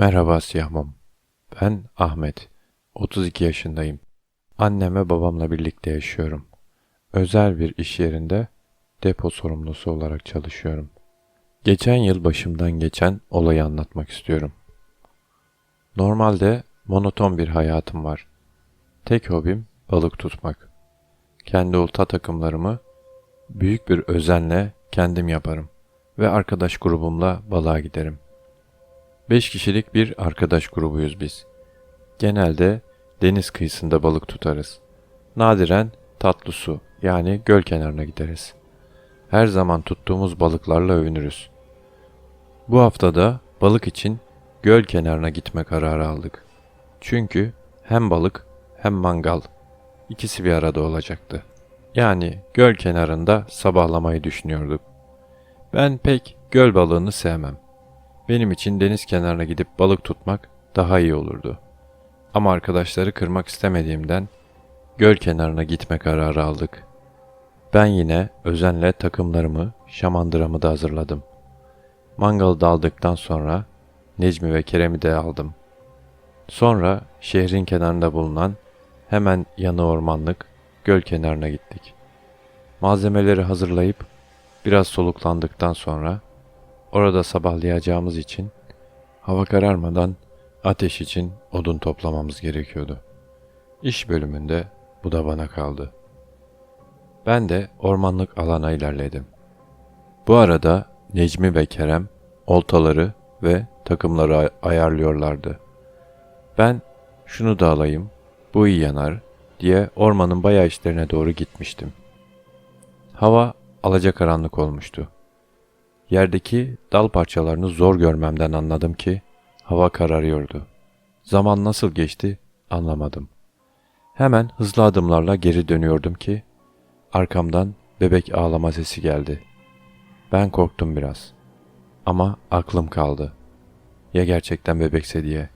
Merhaba Siyah Mum. Ben Ahmet. 32 yaşındayım. Annem ve babamla birlikte yaşıyorum. Özel bir iş yerinde depo sorumlusu olarak çalışıyorum. Geçen yıl başımdan geçen olayı anlatmak istiyorum. Normalde monoton bir hayatım var. Tek hobim balık tutmak. Kendi olta takımlarımı büyük bir özenle kendim yaparım ve arkadaş grubumla balığa giderim. 5 kişilik bir arkadaş grubuyuz biz. Genelde deniz kıyısında balık tutarız. Nadiren tatlı su yani göl kenarına gideriz. Her zaman tuttuğumuz balıklarla övünürüz. Bu haftada balık için göl kenarına gitme kararı aldık. Çünkü hem balık hem mangal ikisi bir arada olacaktı. Yani göl kenarında sabahlamayı düşünüyorduk. Ben pek göl balığını sevmem. Benim için deniz kenarına gidip balık tutmak daha iyi olurdu. Ama arkadaşları kırmak istemediğimden göl kenarına gitme kararı aldık. Ben yine özenle takımlarımı, şamandıramı da hazırladım. Mangalı da aldıktan sonra Necmi ve Kerem'i de aldım. Sonra şehrin kenarında bulunan hemen yanı ormanlık göl kenarına gittik. Malzemeleri hazırlayıp biraz soluklandıktan sonra Orada sabahlayacağımız için hava kararmadan ateş için odun toplamamız gerekiyordu. İş bölümünde bu da bana kaldı. Ben de ormanlık alana ilerledim. Bu arada Necmi ve Kerem oltaları ve takımları ay- ayarlıyorlardı. Ben şunu da alayım, bu iyi yanar diye ormanın bayağı işlerine doğru gitmiştim. Hava alacakaranlık olmuştu. Yerdeki dal parçalarını zor görmemden anladım ki hava kararıyordu. Zaman nasıl geçti anlamadım. Hemen hızlı adımlarla geri dönüyordum ki arkamdan bebek ağlama sesi geldi. Ben korktum biraz. Ama aklım kaldı. Ya gerçekten bebekse diye.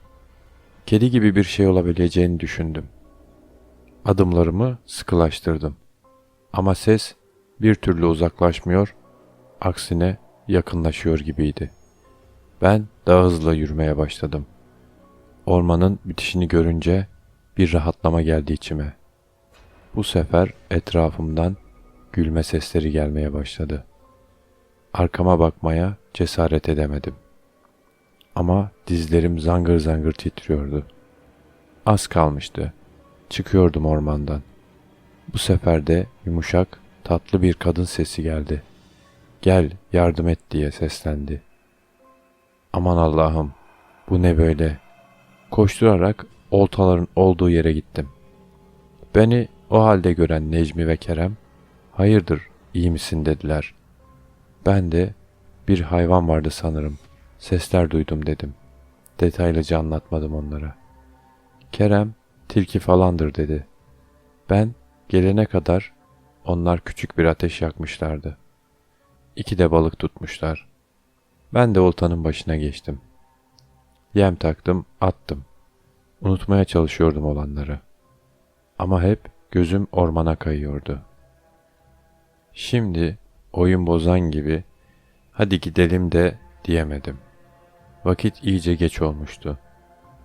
Kedi gibi bir şey olabileceğini düşündüm. Adımlarımı sıkılaştırdım. Ama ses bir türlü uzaklaşmıyor, aksine yakınlaşıyor gibiydi. Ben daha hızlı yürümeye başladım. Ormanın bitişini görünce bir rahatlama geldi içime. Bu sefer etrafımdan gülme sesleri gelmeye başladı. Arkama bakmaya cesaret edemedim. Ama dizlerim zangır zangır titriyordu. Az kalmıştı. Çıkıyordum ormandan. Bu sefer de yumuşak, tatlı bir kadın sesi geldi.'' Gel yardım et diye seslendi. Aman Allah'ım bu ne böyle? Koşturarak oltaların olduğu yere gittim. Beni o halde gören Necmi ve Kerem hayırdır iyi misin dediler. Ben de bir hayvan vardı sanırım. Sesler duydum dedim. Detaylıca anlatmadım onlara. Kerem tilki falandır dedi. Ben gelene kadar onlar küçük bir ateş yakmışlardı. İki de balık tutmuşlar. Ben de oltanın başına geçtim. Yem taktım, attım. Unutmaya çalışıyordum olanları. Ama hep gözüm ormana kayıyordu. Şimdi oyun bozan gibi hadi gidelim de diyemedim. Vakit iyice geç olmuştu.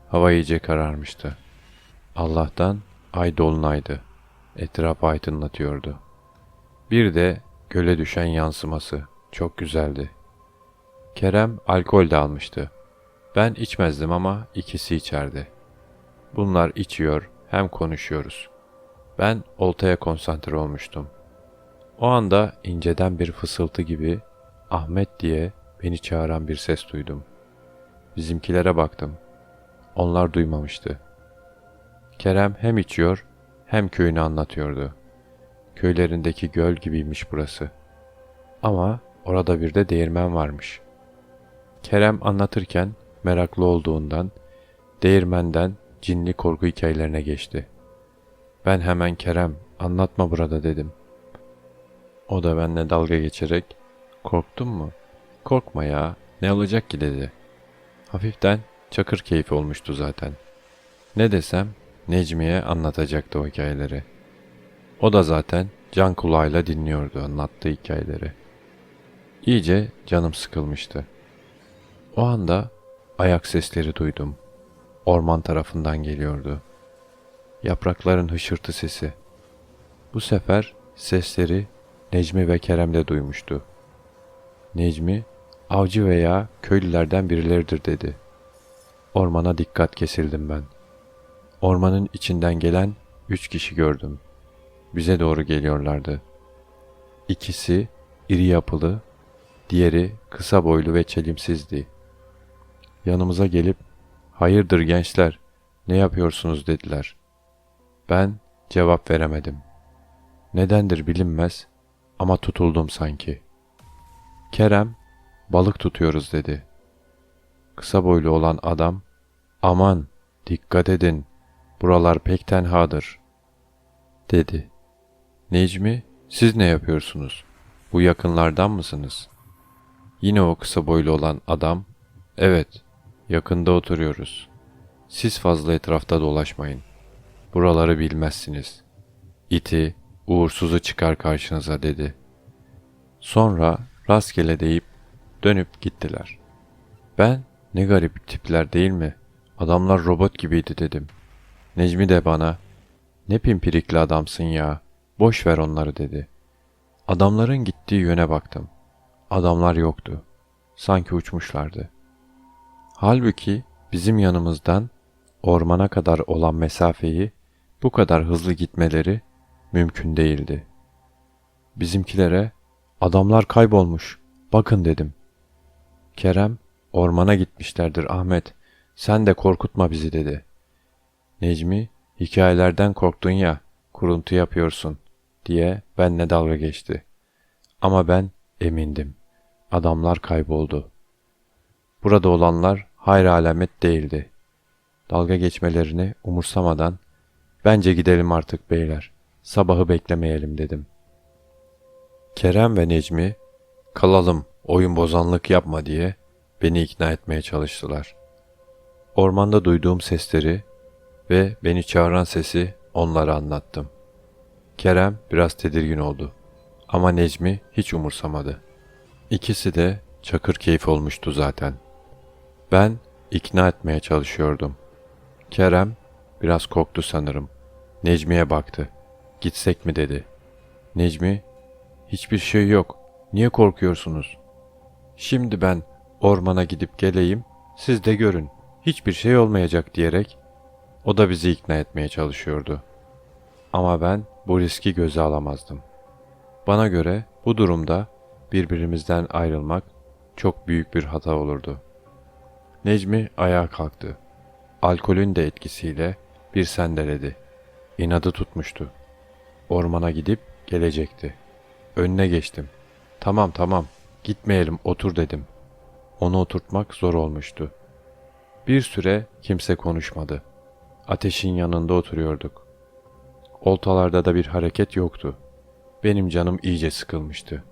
Hava iyice kararmıştı. Allah'tan ay dolunaydı. Etraf aydınlatıyordu. Bir de göle düşen yansıması çok güzeldi. Kerem alkol de almıştı. Ben içmezdim ama ikisi içerdi. Bunlar içiyor hem konuşuyoruz. Ben oltaya konsantre olmuştum. O anda inceden bir fısıltı gibi Ahmet diye beni çağıran bir ses duydum. Bizimkilere baktım. Onlar duymamıştı. Kerem hem içiyor hem köyünü anlatıyordu. Köylerindeki göl gibiymiş burası. Ama orada bir de değirmen varmış. Kerem anlatırken meraklı olduğundan değirmenden cinli korku hikayelerine geçti. Ben hemen Kerem anlatma burada dedim. O da benimle dalga geçerek korktun mu? Korkma ya ne olacak ki dedi. Hafiften çakır keyfi olmuştu zaten. Ne desem Necmi'ye anlatacaktı o hikayeleri. O da zaten can kulağıyla dinliyordu anlattığı hikayeleri. İyice canım sıkılmıştı. O anda ayak sesleri duydum. Orman tarafından geliyordu. Yaprakların hışırtı sesi. Bu sefer sesleri Necmi ve Kerem de duymuştu. Necmi, avcı veya köylülerden birileridir dedi. Ormana dikkat kesildim ben. Ormanın içinden gelen üç kişi gördüm. Bize doğru geliyorlardı. İkisi iri yapılı, diğeri kısa boylu ve çelimsizdi. Yanımıza gelip, hayırdır gençler, ne yapıyorsunuz dediler. Ben cevap veremedim. Nedendir bilinmez ama tutuldum sanki. Kerem, balık tutuyoruz dedi. Kısa boylu olan adam, aman dikkat edin, buralar pek tenhadır, dedi. Necmi, siz ne yapıyorsunuz? Bu yakınlardan mısınız? Yine o kısa boylu olan adam, evet, yakında oturuyoruz. Siz fazla etrafta dolaşmayın. Buraları bilmezsiniz. İti, uğursuzu çıkar karşınıza dedi. Sonra rastgele deyip dönüp gittiler. Ben ne garip tipler değil mi? Adamlar robot gibiydi dedim. Necmi de bana ne pimpirikli adamsın ya. Boş ver onları dedi. Adamların gittiği yöne baktım. Adamlar yoktu. Sanki uçmuşlardı. Halbuki bizim yanımızdan ormana kadar olan mesafeyi bu kadar hızlı gitmeleri mümkün değildi. Bizimkilere adamlar kaybolmuş. Bakın dedim. Kerem ormana gitmişlerdir Ahmet. Sen de korkutma bizi dedi. Necmi hikayelerden korktun ya kuruntu yapıyorsun diye benle dalga geçti. Ama ben emindim. Adamlar kayboldu. Burada olanlar hayır alamet değildi. Dalga geçmelerini umursamadan bence gidelim artık beyler. Sabahı beklemeyelim dedim. Kerem ve Necmi kalalım oyun bozanlık yapma diye beni ikna etmeye çalıştılar. Ormanda duyduğum sesleri ve beni çağıran sesi onlara anlattım. Kerem biraz tedirgin oldu ama Necmi hiç umursamadı. İkisi de çakır keyif olmuştu zaten. Ben ikna etmeye çalışıyordum. Kerem biraz korktu sanırım. Necmi'ye baktı. Gitsek mi dedi. Necmi, hiçbir şey yok. Niye korkuyorsunuz? Şimdi ben ormana gidip geleyim, siz de görün. Hiçbir şey olmayacak diyerek o da bizi ikna etmeye çalışıyordu. Ama ben bu riski göze alamazdım. Bana göre bu durumda birbirimizden ayrılmak çok büyük bir hata olurdu. Necmi ayağa kalktı. Alkolün de etkisiyle bir sendeledi. İnadı tutmuştu. Ormana gidip gelecekti. Önüne geçtim. Tamam tamam gitmeyelim otur dedim. Onu oturtmak zor olmuştu. Bir süre kimse konuşmadı. Ateşin yanında oturuyorduk. Oltalarda da bir hareket yoktu. Benim canım iyice sıkılmıştı.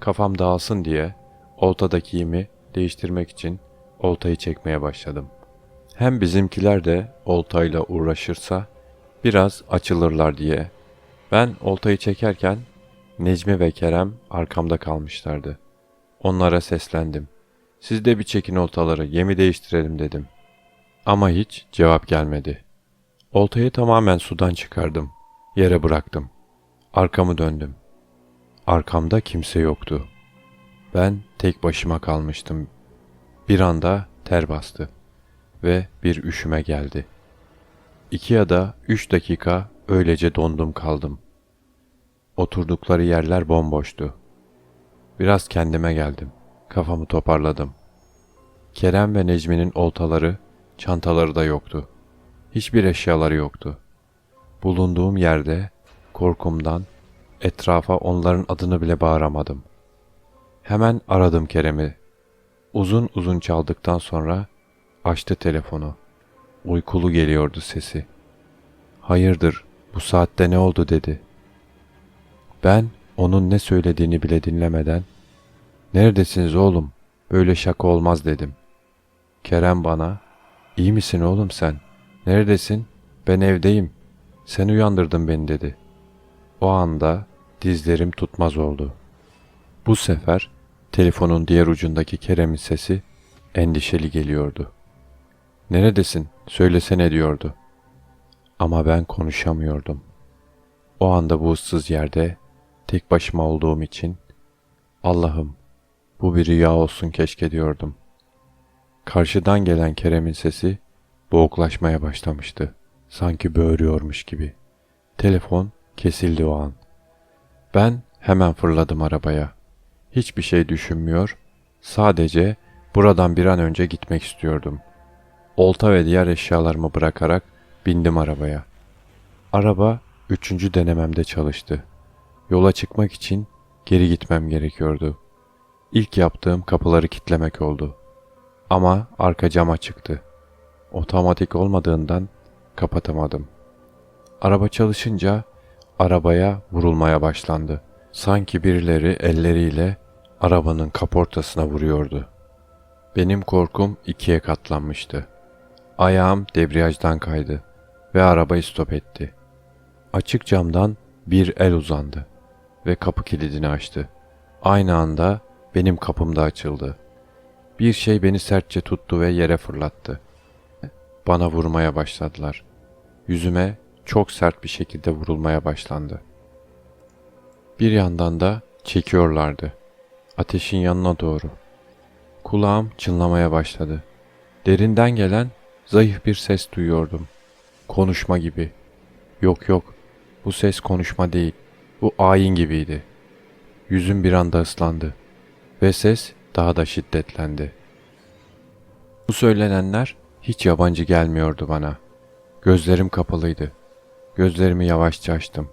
Kafam dağılsın diye oltadaki yemi değiştirmek için oltayı çekmeye başladım. Hem bizimkiler de oltayla uğraşırsa biraz açılırlar diye. Ben oltayı çekerken Necmi ve Kerem arkamda kalmışlardı. Onlara seslendim. Siz de bir çekin oltaları, yemi değiştirelim dedim. Ama hiç cevap gelmedi. Oltayı tamamen sudan çıkardım. Yere bıraktım. Arkamı döndüm. Arkamda kimse yoktu. Ben tek başıma kalmıştım. Bir anda ter bastı ve bir üşüme geldi. İki ya da üç dakika öylece dondum kaldım. Oturdukları yerler bomboştu. Biraz kendime geldim. Kafamı toparladım. Kerem ve Necmi'nin oltaları, çantaları da yoktu. Hiçbir eşyaları yoktu. Bulunduğum yerde korkumdan etrafa onların adını bile bağıramadım. Hemen aradım Kerem'i. Uzun uzun çaldıktan sonra açtı telefonu. Uykulu geliyordu sesi. Hayırdır bu saatte ne oldu dedi. Ben onun ne söylediğini bile dinlemeden Neredesiniz oğlum? Böyle şaka olmaz dedim. Kerem bana iyi misin oğlum sen? Neredesin? Ben evdeyim. Sen uyandırdın beni dedi. O anda dizlerim tutmaz oldu. Bu sefer telefonun diğer ucundaki Kerem'in sesi endişeli geliyordu. Neredesin? Söylesene diyordu. Ama ben konuşamıyordum. O anda bu ıssız yerde tek başıma olduğum için Allah'ım bu bir rüya olsun keşke diyordum. Karşıdan gelen Kerem'in sesi boğuklaşmaya başlamıştı. Sanki böğürüyormuş gibi. Telefon kesildi o an. Ben hemen fırladım arabaya. Hiçbir şey düşünmüyor, sadece buradan bir an önce gitmek istiyordum. Olta ve diğer eşyalarımı bırakarak bindim arabaya. Araba üçüncü denememde çalıştı. Yola çıkmak için geri gitmem gerekiyordu. İlk yaptığım kapıları kilitlemek oldu. Ama arka cam açıktı. Otomatik olmadığından kapatamadım. Araba çalışınca arabaya vurulmaya başlandı. Sanki birileri elleriyle arabanın kaportasına vuruyordu. Benim korkum ikiye katlanmıştı. Ayağım debriyajdan kaydı ve arabayı stop etti. Açık camdan bir el uzandı ve kapı kilidini açtı. Aynı anda benim kapım da açıldı. Bir şey beni sertçe tuttu ve yere fırlattı. Bana vurmaya başladılar. Yüzüme çok sert bir şekilde vurulmaya başlandı. Bir yandan da çekiyorlardı. Ateşin yanına doğru. Kulağım çınlamaya başladı. Derinden gelen zayıf bir ses duyuyordum. Konuşma gibi. Yok yok, bu ses konuşma değil. Bu ayin gibiydi. Yüzüm bir anda ıslandı ve ses daha da şiddetlendi. Bu söylenenler hiç yabancı gelmiyordu bana. Gözlerim kapalıydı. Gözlerimi yavaşça açtım.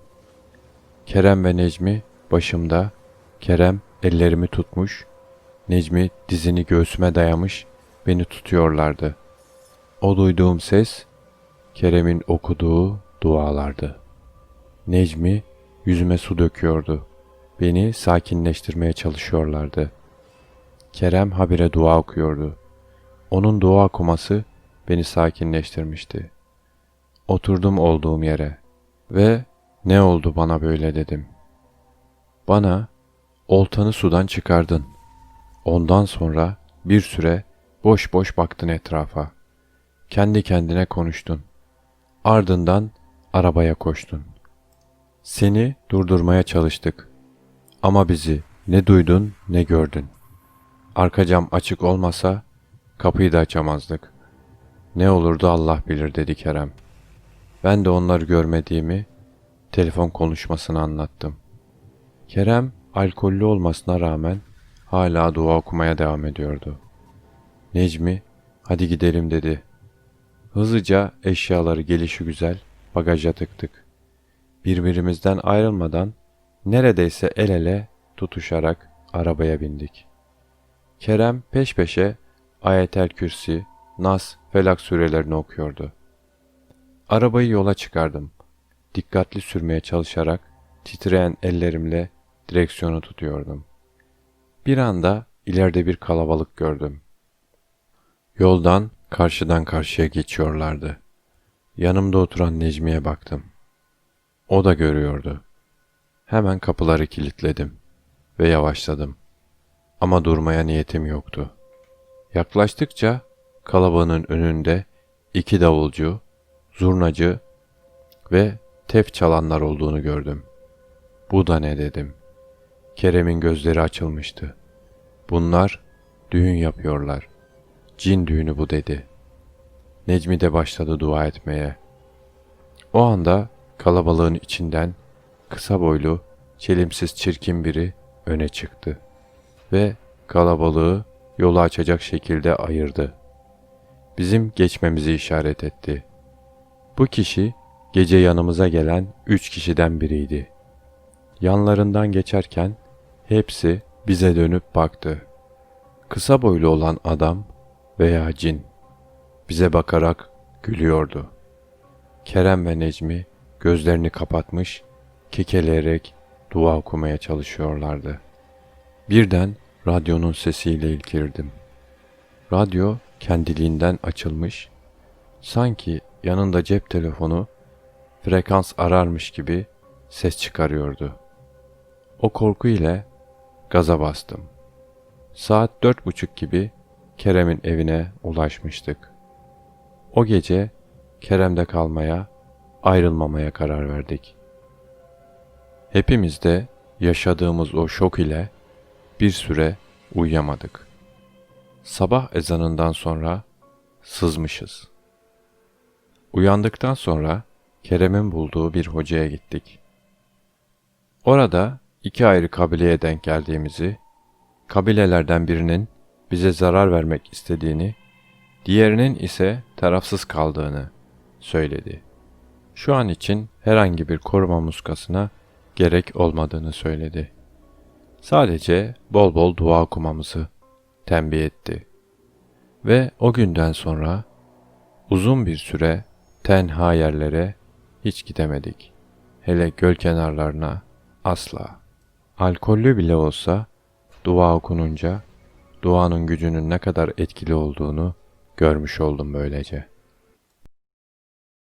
Kerem ve Necmi başımda, Kerem ellerimi tutmuş, Necmi dizini göğsüme dayamış beni tutuyorlardı. O duyduğum ses Kerem'in okuduğu dualardı. Necmi yüzüme su döküyordu. Beni sakinleştirmeye çalışıyorlardı. Kerem habire dua okuyordu. Onun dua okuması beni sakinleştirmişti. Oturdum olduğum yere ve ne oldu bana böyle dedim. Bana oltanı sudan çıkardın. Ondan sonra bir süre boş boş baktın etrafa. Kendi kendine konuştun. Ardından arabaya koştun. Seni durdurmaya çalıştık. Ama bizi ne duydun ne gördün. Arka cam açık olmasa kapıyı da açamazdık. Ne olurdu Allah bilir dedi Kerem. Ben de onları görmediğimi telefon konuşmasını anlattım. Kerem alkollü olmasına rağmen hala dua okumaya devam ediyordu. Necmi hadi gidelim dedi. Hızlıca eşyaları gelişi güzel bagaja tıktık. Birbirimizden ayrılmadan neredeyse el ele tutuşarak arabaya bindik. Kerem peş peşe ayetel kürsi, nas, felak surelerini okuyordu. Arabayı yola çıkardım. Dikkatli sürmeye çalışarak titreyen ellerimle direksiyonu tutuyordum. Bir anda ileride bir kalabalık gördüm. Yoldan karşıdan karşıya geçiyorlardı. Yanımda oturan Necmi'ye baktım. O da görüyordu. Hemen kapıları kilitledim ve yavaşladım. Ama durmaya niyetim yoktu. Yaklaştıkça kalabalığın önünde iki davulcu, zurnacı ve tef çalanlar olduğunu gördüm. Bu da ne dedim. Kerem'in gözleri açılmıştı. Bunlar düğün yapıyorlar. Cin düğünü bu dedi. Necmi de başladı dua etmeye. O anda kalabalığın içinden kısa boylu, çelimsiz çirkin biri öne çıktı ve kalabalığı yolu açacak şekilde ayırdı. Bizim geçmemizi işaret etti. Bu kişi gece yanımıza gelen üç kişiden biriydi. Yanlarından geçerken hepsi bize dönüp baktı. Kısa boylu olan adam veya cin bize bakarak gülüyordu. Kerem ve Necmi gözlerini kapatmış, kekeleyerek dua okumaya çalışıyorlardı. Birden radyonun sesiyle ilkirdim. Radyo kendiliğinden açılmış, sanki yanında cep telefonu frekans ararmış gibi ses çıkarıyordu. O korku ile gaza bastım. Saat dört buçuk gibi Kerem'in evine ulaşmıştık. O gece Kerem'de kalmaya, ayrılmamaya karar verdik. Hepimiz de yaşadığımız o şok ile bir süre uyuyamadık. Sabah ezanından sonra sızmışız. Uyandıktan sonra Kerem'in bulduğu bir hocaya gittik. Orada iki ayrı kabileye denk geldiğimizi, kabilelerden birinin bize zarar vermek istediğini, diğerinin ise tarafsız kaldığını söyledi. Şu an için herhangi bir koruma muskasına gerek olmadığını söyledi. Sadece bol bol dua okumamızı tembih etti. Ve o günden sonra uzun bir süre tenha yerlere hiç gidemedik. Hele göl kenarlarına asla. Alkollü bile olsa dua okununca duanın gücünün ne kadar etkili olduğunu görmüş oldum böylece.''